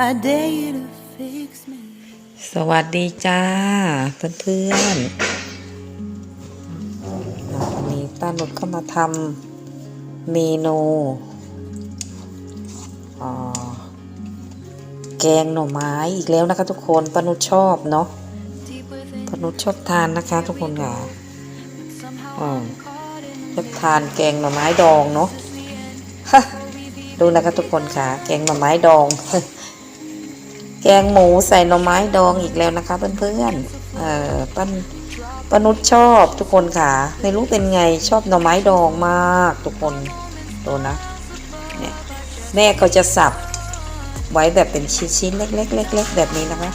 I dare you to fix me. สวัสดีจ้า เพื่อนๆวันนี้ป้านุชก็มาทำเมนูอ่าแกงหน่อไม้อีกแล้วนะคะทุกคนป้านุชชอบเนาะ Deep within ป้านุชชอบทานนะคะทุกคนค่ะชอบทานแกงหน่อไม้ดองเนาะฮะดูนะคะทุกคนค่ะ แกงหน่อไม้ดอง แกงหมูใส่หน่อไม้ดองอีกแล้วนะคะ เพื่อนๆเออป้านป้านุชชอบทุกคนค่ะไม่รู้เป็นไงชอบหน่อไม้ดองมากทุกคนดูนะเนี่ยแม่เขาจะสับไว้แบบเป็นชิ้นๆเล็กๆเล็กๆแบบนี้นะคะ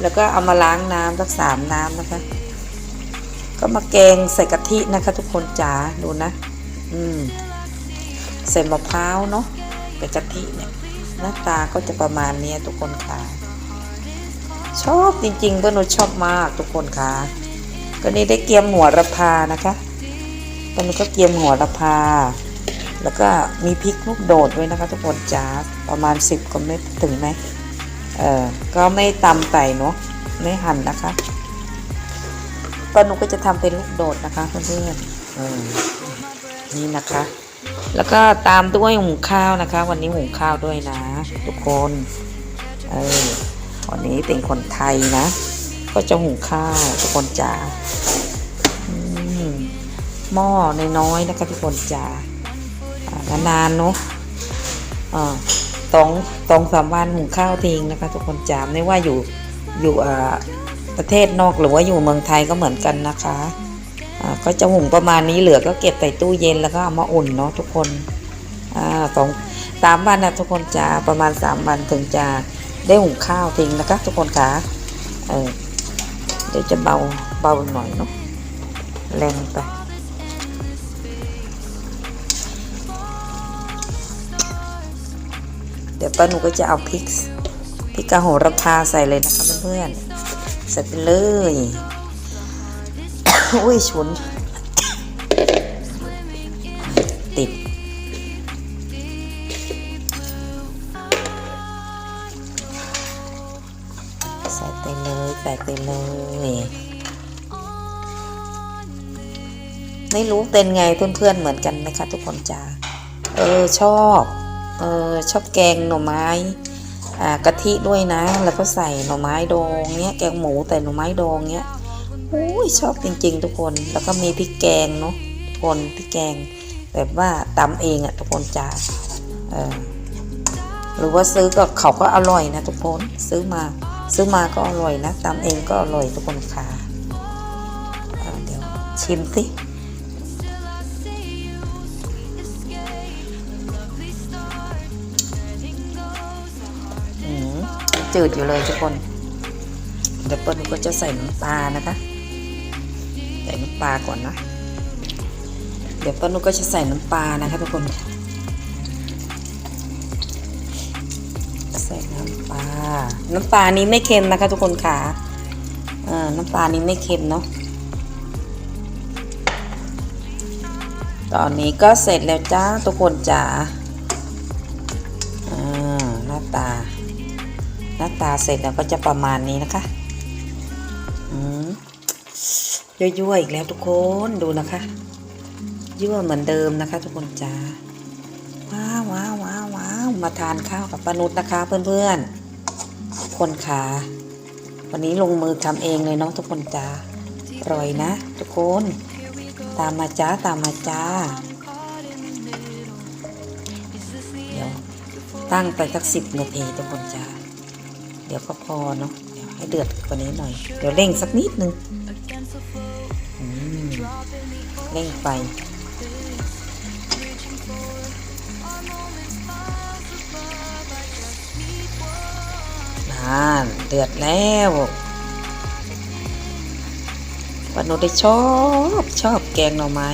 แล้วก็เอามาล้างน้ำสักสามน้ำนะคะ ก็มาแกงใส่กะทินะคะ ทุกคนจ๋าดูนะ อืมใส่มะพร้าวเนาะกับกะทิเนี่ย หน้าตาก็จะประมาณนี้ทุกคนค่ะ ชอบจริงๆเพื่อนหนูชอบมากทุกคนค่ะก็นี่ได้เกียมหัวระพานะคะตอนนี้ก็เกียมหัวระพา แล้วก็มีพริกลูกโดดด้วยนะคะ ทุกคนจ้าประมาณสิบก็ไม่ถึงไหมเออก็ไม่ตำไต่เนาะไม่หั่นนะคะป้านุก็จะทำเป็นลูกโดดนะคะเพื่อนๆเออนี่นะคะ แล้วก็ตามด้วยหุงข้าวนะคะ วันนี้หุงข้าวด้วยนะ ทุกคนเออวันนี้เป็นคนไทยนะ ก็จะหุงข้าวทุกคนจ๋าหม้อน้อยๆนะคะทุกคนจ๋านานๆเนาะอ่าสองสองสามวันหุงข้าวทิ้งนะคะ ทุกคนจ๋าไม่ว่าอยู่อยู่ประเทศนอกหรือว่าอยู่เมืองไทยก็เหมือนกันนะคะ ก็จะหุงประมาณนี้เหลือก็เก็บใส่ตู้เย็นแล้วก็เอามาอุ่นเนาะทุกคนอ่าสองสามวันนะทุกคนจะประมาณสามวันถึงจะได้หุงข้าวทิ้งนะคะทุกคนคะเออเดี๋ยวจะเบาเบาหน่อยเนาะแรงไปเดี๋ยวป้าหนูก็จะเอาพริกพริกกระโหระพาใส่เลยนะคะเพื่อนๆใส่ไปเลย อุ้ย ฉุน ติด ใส่ไปเลยใส่ไปเลยไม่รู้เป็นไงเพื่อนๆเหมือนกันไหมคะทุกคนจ้าเออชอบเออชอบแกงหน่อไม้อ่ากะทิด้วยนะ แล้วก็ใส่หน่อไม้ดองเนี้ยแกงหมูแต่หน่อไม้ดองเนี้ยอุ้ยชอบจริงๆ ทุกคนแล้วก็มีพริกแกงเนาะทุกคนพริกแกง แบบว่าตำเองอะทุกคนจ้าหรือว่าซื้อก็เขาก็อร่อยนะทุกคนซื้อมาซื้อมาก็อร่อยนะตำเองก็อร่อยทุกคนค่ะเเดี๋ยวชิมสิอืมจืดอยู่เลยทุกคนเดี๋ยวเปิ้ลก็จะใส่น้ำปลานะคะ ใส่น้ำปลาก่อนนะ ดี๋ยวเปิ้ลก็จะใส่น้ำปลานะคะทุกคนใส่น้ำปลา น้ำปลานี้ไม่เค็มนะคะทุกคนค่ะน้ำปลานี้ไม่เค็มเนาะ ตอนนี้ก็เสร็จแล้วจ้าทุกคนจ๋าหน้าตา หน้าตาเสร็จแล้วก็จะประมาณนี้นะคะอืมยั่วๆอีกแล้วทุกคนดูนะคะ ยั่วเหมือนเดิมนะคะ ทุกคนจ้าว้าวว้าวว้าวว้าวมาทานข้าวกับปานุษนะคะ เพื่อนๆทุกคนค่ะวันนี้ลงมือทำเองเลยเนาะทุกคนจ้าอร่อยนะ ทุกคน ตามมาจ้าตามมาจ้าเดี๋ยวตั้งไปสักสิบนาทีทุกคนจ้าเดี๋ยวก็พอเนาะเดี๋ยวให้เดือดกว่านี้หน่อย เดี๋ยวเร่งสักนิดนึงเร่งไฟานเดือดแล้วปานุได้ชอบชอบแกงหน่อไม้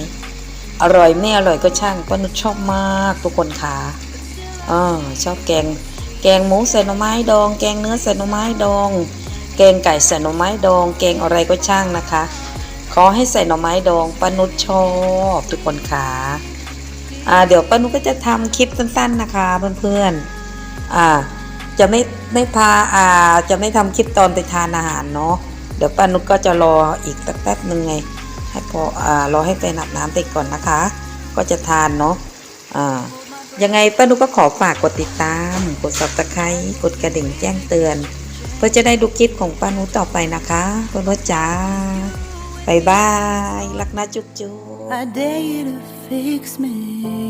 อร่อยไม่อร่อยก็ช่างปานุชอบมากทุกคนค่ะอ๋อชอบแกง แกงหมูใส่หน่อไม้ดอง แกงเนื้อใส่หน่อไม้ดอง แกงไก่ใส่หน่อไม้ดอง แกงอะไรก็ช่างนะคะ ขอให้ใส่หน่อไม้ดองป้านุชชอบทุกคนค่ะอ่าเดี๋ยวป้านุชก็จะทำคลิปสั้น ๆนะคะเพื่อนๆอ่า จะไม่ไม่พาอ่าจะไม่ทำคลิปตอนไปทานอาหารเนาะเดี๋ยวป้านุชก็จะรออีกสักแป๊บหนึ่งไง ให้พออ่ารอให้แฟนอาบน้ำเสร็จก่อนนะคะ ก็จะทานเนาะอ่ายังไงป้านุชก็ขอฝากกดติดตาม กด subscribe กดกระดิ่งแจ้งเตือน เพื่อจะได้ดูคลิปของป้านุชต่อไปนะคะเพื่อนๆจ้าบายบายรักนะจุ๊บจุ๊บ